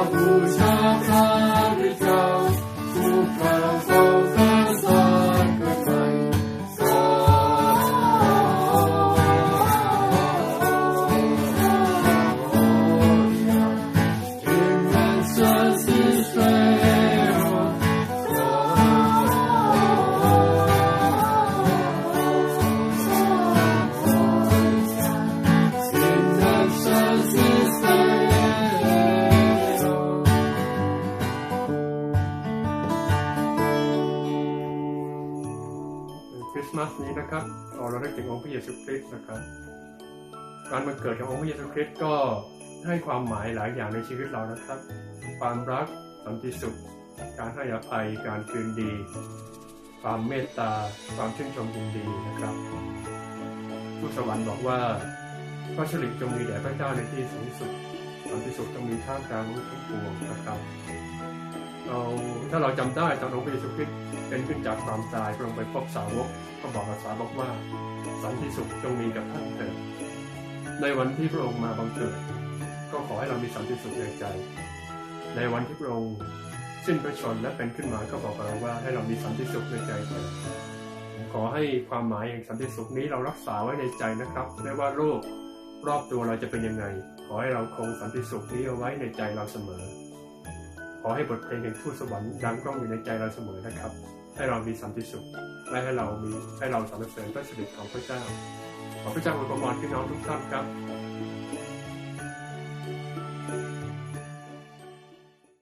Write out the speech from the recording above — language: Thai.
มา ต์มาสนี้นะครับเราเราได้ถึงองค์พระเยซูคริสต์นะครับการมาเกิดขององค์พระเยซูคริสต์ก็ให้ความหมายหลายอย่างในชีวิตเรานะครับ ความรักสันติสุข การให้อภัย การคืนดี ความเมตตา ความชื่นชมยินดีนะครับทูตสวรรค์บอกว่าพระชลิตจงมีแด่พระเจ้าในที่สูงสุดสันติสุขจงมีท่ามกลางมนุษย์ทั้งปวงนะครับ เราถ้าเราจำได้ตอนองค์พระเยซูคริสต์เป็นขึ้นจากความตายพระองค์ไปพบสาวกก็บอกกับสาวกว่าสันติสุขจงมีกับท่านเถิดในวันที่พระองค์มาบังเกิด ก็ขอให้เรามีสันติสุขในใจ ในวันที่พระองค์สิ้นพระชนม์และเป็นขึ้นมาก็บอกกับเราว่าให้เรามีสันติสุขในใจเถิดขอให้ความหมายแห่งสันติสุขนี้เรารักษาไว้ในใจนะครับไม่ว่าโลกรอบตัวเราจะเป็นยังไง ขอให้เราคงสันติสุขนี้เอาไว้ในใจเราเสมอ ขอให้บทเพลงแห่งทูตสวรรค์ดังกล้องอยู่ในใจเราเสมอนะครับ ให้เรามีสันติสุขและให้เรามีให้เราสรรเสริญพระสิริของพระเจ้า ขอพระเจ้าอวยพรพี่น้องทุกท่านครับ